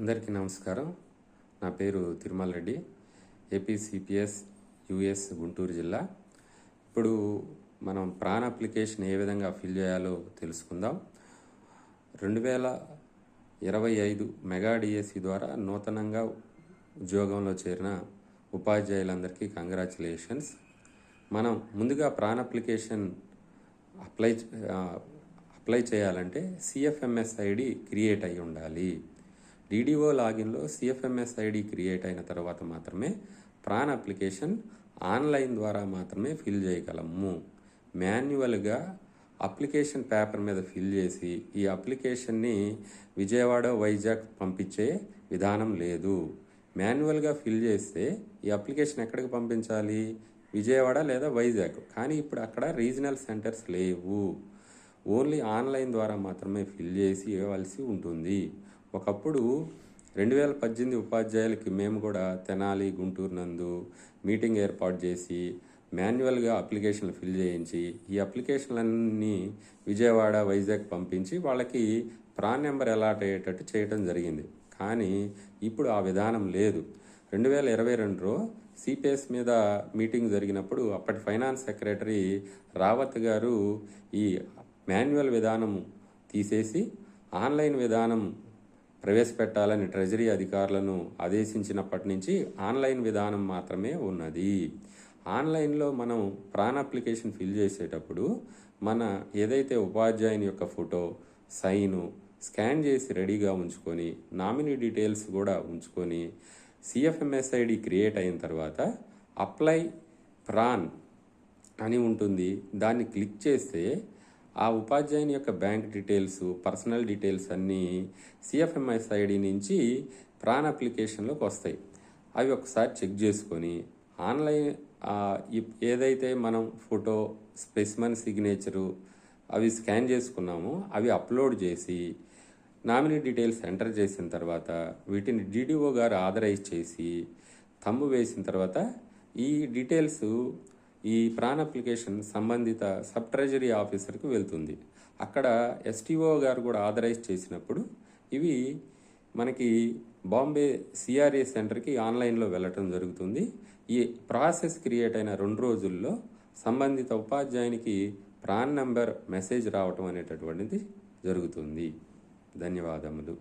అందరికీ నమస్కారం. నా పేరు Tirumala Reddy AP CPS US Guntur జిల్లా. ఇప్పుడు మనం ప్రాణ అప్లికేషన్ ఏ విధంగా ఫిల్ చేయాలో తెలుసుకుందాం. రెండు వేల ఇరవై ఐదు మెగా డిఎస్సి ద్వారా నూతనంగా ఉద్యోగంలో చేరిన ఉపాధ్యాయులందరికీ కంగ్రాచులేషన్స్. మనం ముందుగా ప్రాణ అప్లికేషన్ అప్లై అప్లై చేయాలంటే సిఎఫ్ఎంఎస్ ఐడి క్రియేట్ అయి ఉండాలి. డిడిఓ లాగిన్లో సిఎఫ్ఎంఎస్ ఐడి క్రియేట్ అయిన తర్వాత మాత్రమే ప్రాన్ అప్లికేషన్ ఆన్లైన్ ద్వారా మాత్రమే ఫిల్ చేయగలము. మాన్యువల్గా అప్లికేషన్ పేపర్ మీద ఫిల్ చేసి ఈ అప్లికేషన్ని విజయవాడ వైజాగ్ పంపించే విధానం లేదు. మాన్యువల్గా ఫిల్ చేస్తే ఈ అప్లికేషన్ ఎక్కడికి పంపించాలి? విజయవాడ లేదా వైజాగ్. కానీ ఇప్పుడు అక్కడ రీజనల్ సెంటర్స్ లేవు. ఓన్లీ ఆన్లైన్ ద్వారా మాత్రమే ఫిల్ చేసి ఇవ్వవలసి ఉంటుంది. ఒకప్పుడు రెండు వేల పద్దెనిమిది ఉపాధ్యాయులకి మేము కూడా తెనాలి గుంటూరు నందు మీటింగ్ ఏర్పాటు చేసి మాన్యువల్గా అప్లికేషన్లు ఫిల్ చేయించి ఈ అప్లికేషన్లన్నీ విజయవాడ వైజాగ్ పంపించి వాళ్ళకి ప్రాన్ నెంబర్ అలాట్ అయ్యేటట్టు చేయడం జరిగింది. కానీ ఇప్పుడు ఆ విధానం లేదు. రెండు వేల ఇరవై రెండులో సిపిఎస్ మీద మీటింగ్ జరిగినప్పుడు అప్పటి ఫైనాన్స్ సెక్రటరీ రావత్ గారు ఈ మాన్యువల్ విధానం తీసేసి ఆన్లైన్ విధానం ప్రవేశపెట్టాలని ట్రెజరీ అధికారులను ఆదేశించినప్పటి నుంచి ఆన్లైన్ విధానం మాత్రమే ఉన్నది. ఆన్లైన్లో మనం ప్రాన్ అప్లికేషన్ ఫిల్ చేసేటప్పుడు మన ఏదైతే ఉపాధ్యాయుని యొక్క ఫోటో సైను స్కాన్ చేసి రెడీగా ఉంచుకొని నామినీ డీటెయిల్స్ కూడా ఉంచుకొని సిఎఫ్ఎంఎస్ఐడి క్రియేట్ అయిన తర్వాత అప్లై ప్రాన్ అని ఉంటుంది. దాన్ని క్లిక్ చేస్తే ఆ ఉపాధ్యాయుని యొక్క బ్యాంక్ డీటెయిల్స్ పర్సనల్ డీటెయిల్స్ అన్నీ సిఎఫ్ఎంఎస్ ఐడి నుంచి ప్రాన్ అప్లికేషన్లోకి వస్తాయి. అవి ఒకసారి చెక్ చేసుకొని ఆన్లైన్ ఇప్- ఏదైతే మనం ఫోటో స్పెసిమన్ సిగ్నేచరు అవి స్కాన్ చేసుకున్నామో అవి అప్లోడ్ చేసి నామినీ డీటెయిల్స్ ఎంటర్ చేసిన తర్వాత వీటిని డీడీఓ గారు ఆథరైజ్ చేసి తమ్ము వేసిన తర్వాత ఈ డీటెయిల్స్ ఈ ప్రాన్ అప్లికేషన్ సంబంధిత సబ్ ట్రెజరీ ఆఫీసర్కి వెళ్తుంది. అక్కడ ఎస్టీఓ గారు కూడా ఆథరైజ్ చేసినప్పుడు ఇవి మనకి బాంబే సిఆర్ఏ సెంటర్కి ఆన్లైన్లో వెళ్ళటం జరుగుతుంది. ఈ ప్రాసెస్ క్రియేట్ అయిన రెండు రోజుల్లో సంబంధిత ఉపాధ్యాయునికి ప్రాన్ నంబర్ మెసేజ్ రావటం అనేటటువంటిది జరుగుతుంది. ధన్యవాదములు.